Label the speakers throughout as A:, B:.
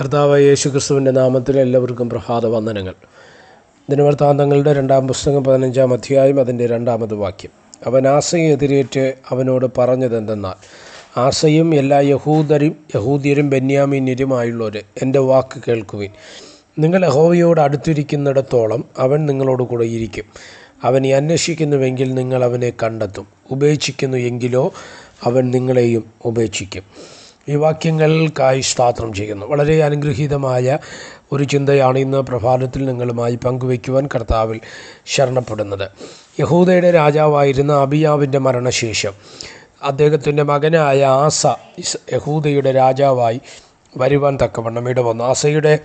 A: കർത്താവ് യേശു ക്രിസ്തുവിന്റെ നാമത്തിൽ എല്ലാവർക്കും പ്രഭാത വന്ദനങ്ങൾ. ദിനവൃത്താന്തങ്ങളുടെ രണ്ടാം പുസ്തകം പതിനഞ്ചാം അധ്യായം അതിന്റെ രണ്ടാമത് വാക്യം. അവൻ ആസയെ എതിരേറ്റ് അവനോട് പറഞ്ഞതെന്തെന്നാൽ ആസയും എല്ലാ യഹൂദരും യഹൂദിയരും ബെന്യാമീന്യരുമായുള്ളവർ എന്റെ വാക്ക് കേൾക്കുവിൻ. നിങ്ങൾ യഹോവയോട് അടുത്തിരിക്കുന്നിടത്തോളം അവൻ നിങ്ങളോട് കൂടെ ഇരിക്കും. അവനെ അന്വേഷിക്കുന്നുവെങ്കിൽ നിങ്ങൾ അവനെ കണ്ടെത്തും. ഉപേക്ഷിക്കുന്നു എങ്കിലോ അവൻ നിങ്ങളെയും ഉപേക്ഷിക്കും. ഈ വാക്യങ്ങൾക്കായി സ്ഥാത്രം ചെയ്യുന്നു. വളരെ അനുഗ്രഹീതമായ ഒരു ചിന്തയാണ് ഇന്ന് പ്രഭാതത്തിൽ നിങ്ങളുമായി പങ്കുവയ്ക്കുവാൻ കർത്താവിൽ ശരണപ്പെടുന്നത്. യഹൂദയുടെ രാജാവായിരുന്ന അബിയാവിന്റെ മരണശേഷം അദ്ദേഹത്തിന്റെ മകനായ ആസ യഹൂദയുടെ രാജാവായി വരുവാൻ തക്കവണ്ണം ഇടവന്നു. ആസയുടെ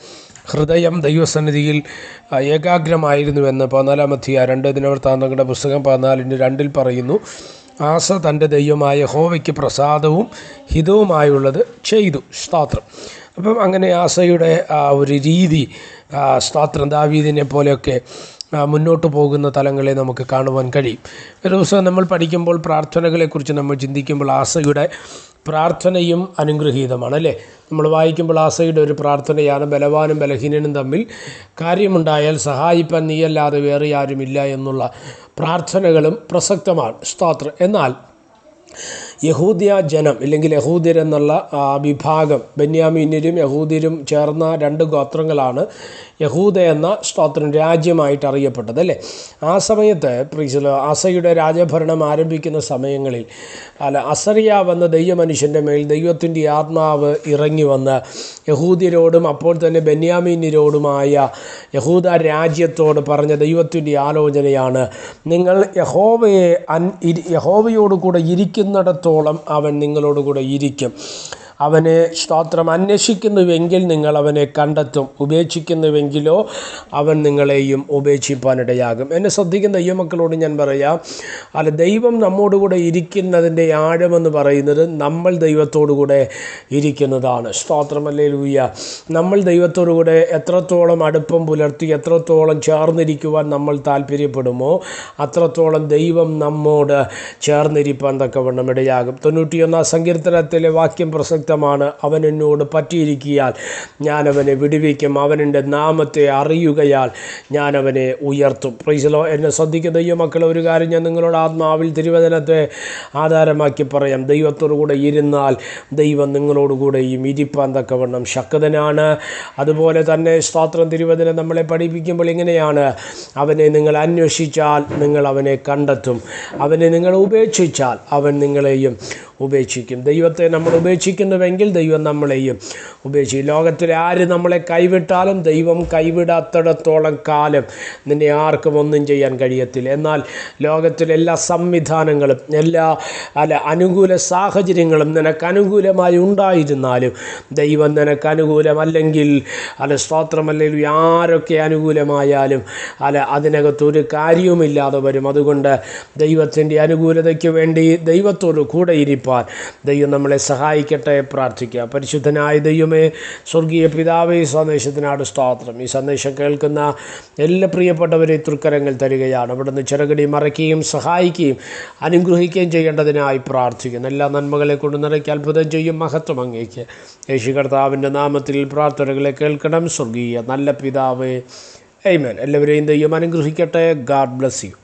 A: ഹൃദയം ദൈവസന്നിധിയിൽ ഏകാഗ്രമായിരുന്നുവെന്ന് പതിനാലാം അധ്യായ രണ്ട് ദിനവൃത്താന്തങ്ങളുടെ പുസ്തകം പതിനാലിന്റെ രണ്ടിൽ പറയുന്നു. ആസ തന്റെ ദൈവമായ ഹോവയ്ക്ക് പ്രസാദവും ഹിതവുമായുള്ളത് ചെയ്തു. സ്തോത്രം. അപ്പം അങ്ങനെ ആസയുടെ ആ ഒരു രീതി സ്തോത്രം ദാവീദിനെ പോലെയൊക്കെ മുന്നോട്ട് പോകുന്ന തലങ്ങളെ നമുക്ക് കാണുവാൻ കഴിയും. ഒരു ദിവസം നമ്മൾ പഠിക്കുമ്പോൾ പ്രാർത്ഥനകളെക്കുറിച്ച് നമ്മൾ ചിന്തിക്കുമ്പോൾ ആസയുടെ പ്രാർത്ഥനയും അനുഗ്രഹീതമാണ് അല്ലേ? നമ്മൾ വായിക്കുമ്പോൾ ആസയുടെ ഒരു പ്രാർത്ഥനയാണ് ബലവാനും ബലഹീനനും തമ്മിൽ കാര്യമുണ്ടായാൽ സഹായിപ്പാൻ നീയല്ലാതെ വേറെ ആരുമില്ല എന്നുള്ള പ്രാർത്ഥനകളും പ്രസക്തമാണ്. സ്തോത്രം എന്നാൽ യഹൂദിയ ജനം ഇല്ലെങ്കിൽ യഹൂദിരെന്നുള്ള വിഭാഗം ബെന്യാമീന്യരും യഹൂദിരും ചേർന്ന രണ്ട് ഗോത്രങ്ങളാണ് യഹൂദ എന്ന സ്തോത്രം രാജ്യമായിട്ട് അറിയപ്പെട്ടത് അല്ലേ? ആ സമയത്ത് പ്രീസലോ അസയുടെ രാജഭരണം ആരംഭിക്കുന്ന സമയങ്ങളിൽ അല്ല അസറിയ വന്ന ദൈവമനുഷ്യന്റെ മേൽ ദൈവത്തിന്റെ ആത്മാവ് ഇറങ്ങി വന്ന് യഹൂദിയരോടും അപ്പോൾ തന്നെ ബെന്യാമീന്യരോടുമായ യഹൂദ രാജ്യത്തോട് പറഞ്ഞ ദൈവത്തിന്റെ ആലോചനയാണ്. നിങ്ങൾ യഹോവയെ അൻ യഹോവയോട് കൂടെ ഇരിക്കുന്നിടത്തോളം അവൻ നിങ്ങളോട് കൂടെ ഇരിക്കും. അവനെ സ്തോത്രം അന്വേഷിക്കുന്നുവെങ്കിൽ നിങ്ങൾ അവനെ കണ്ടെത്തും. ഉപേക്ഷിക്കുന്നുവെങ്കിലോ അവൻ നിങ്ങളെയും ഉപേക്ഷിപ്പാനിടയാകും. എന്നെ ശ്രദ്ധിക്കുന്ന ദൈവമക്കളോട് ഞാൻ പറയാം അല്ല ദൈവം നമ്മോടുകൂടെ ഇരിക്കുന്നതിന്റെ ആഴമെന്ന് പറയുന്നത് നമ്മൾ ദൈവത്തോടു കൂടെ ഇരിക്കുന്നതാണ്. സ്തോത്രമല്ലേ ലൂയ നമ്മൾ ദൈവത്തോടു കൂടെ എത്രത്തോളം അടുപ്പം പുലർത്തി എത്രത്തോളം ചേർന്നിരിക്കുവാൻ നമ്മൾ താല്പര്യപ്പെടുമോ അത്രത്തോളം ദൈവം നമ്മോട് ചേർന്നിരിപ്പാൻ തക്കവണ്ണം ഇടയാകും. തൊണ്ണൂറ്റിയൊന്നാം സങ്കീർത്തനത്തിലെ വാക്യം പ്രസക്തമാണ് അവൻ എന്നോട് പറ്റിയിരിക്കിയാൽ ഞാനവനെ വിടുവിക്കും. അവനെന്റെ നാമത്തെ അറിയുകയാൽ ഞാനവനെ ഉയർത്തും. പ്രൈസലോ എന്നെ ശ്രദ്ധിക്കുന്ന ദൈവമക്കളെ ഒരു കാര്യം ഞാൻ നിങ്ങളോട് ആത്മാവിൽ തിരുവചനത്തെ ആധാരമാക്കി പറയാം. ദൈവത്തോടു കൂടെ ഇരുന്നാൽ ദൈവം നിങ്ങളോടുകൂടെയും ഇരിപ്പാൻ തക്കവണ്ണം ശക്തനാണ്. അതുപോലെ തന്നെ സ്വാത്രം തിരുവചനം നമ്മളെ പഠിപ്പിക്കുമ്പോൾ ഇങ്ങനെയാണ്. അവനെ നിങ്ങൾ അന്വേഷിച്ചാൽ നിങ്ങൾ അവനെ കണ്ടെത്തും. അവനെ നിങ്ങൾ ഉപേക്ഷിച്ചാൽ അവൻ നിങ്ങളെയും ഉപേക്ഷിക്കും. ദൈവത്തെ നമ്മൾ ഉപേക്ഷിക്കുന്നുവെങ്കിൽ ദൈവം നമ്മളെയും ഉപേക്ഷിക്കും. ലോകത്തിൽ ആര് നമ്മളെ കൈവിട്ടാലും ദൈവം കൈവിടാത്തിടത്തോളം കാലം നിന്നെ ആർക്കും ഒന്നും ചെയ്യാൻ കഴിയത്തില്ല. എന്നാൽ ലോകത്തിലെ എല്ലാ സംവിധാനങ്ങളും എല്ലാ അല്ല അനുകൂല സാഹചര്യങ്ങളും നിനക്ക് അനുകൂലമായി ഉണ്ടായിരുന്നാലും ദൈവം നിനക്ക് അനുകൂലമല്ലെങ്കിൽ അല്ല സ്തോത്രമല്ലെങ്കിൽ ആരൊക്കെ അനുകൂലമായാലും അല്ല അതിനകത്തൊരു കാര്യവുമില്ലാതെ വരും. അതുകൊണ്ട് ദൈവത്തിന്റെ അനുകൂലതയ്ക്ക് വേണ്ടി ദൈവത്തോട് കൂടെ ഇരിപ്പാൻ ദൈവം നമ്മളെ സഹായിക്കട്ടെ പ്രാർത്ഥിക്കുക പരിശുദ്ധനായ ദൈവമേ സ്വർഗീയ പിതാവേ ഈ സന്ദേശത്തിനാട് സ്തോത്രം. ഈ സന്ദേശം കേൾക്കുന്ന എല്ലാ പ്രിയപ്പെട്ടവരെ തൃക്കരങ്ങൾ തരികയാണ്. അവിടുന്ന് ചെറുകടി മറയ്ക്കുകയും സഹായിക്കുകയും അനുഗ്രഹിക്കുകയും ചെയ്യേണ്ടതിനായി പ്രാർത്ഥിക്കുന്നു. എല്ലാ നന്മകളെ കൊണ്ട് നിറയ്ക്ക് അത്ഭുതം ചെയ്യും മഹത്വം അങ്ങേക്ക്. യേശു കർത്താവിന്റെ നാമത്തിൽ പ്രാർത്ഥനകളെ കേൾക്കണം. സ്വർഗീയ നല്ല പിതാവേ എയ്മൻ എല്ലാവരെയും ദൈവം അനുഗ്രഹിക്കട്ടെ. God bless you.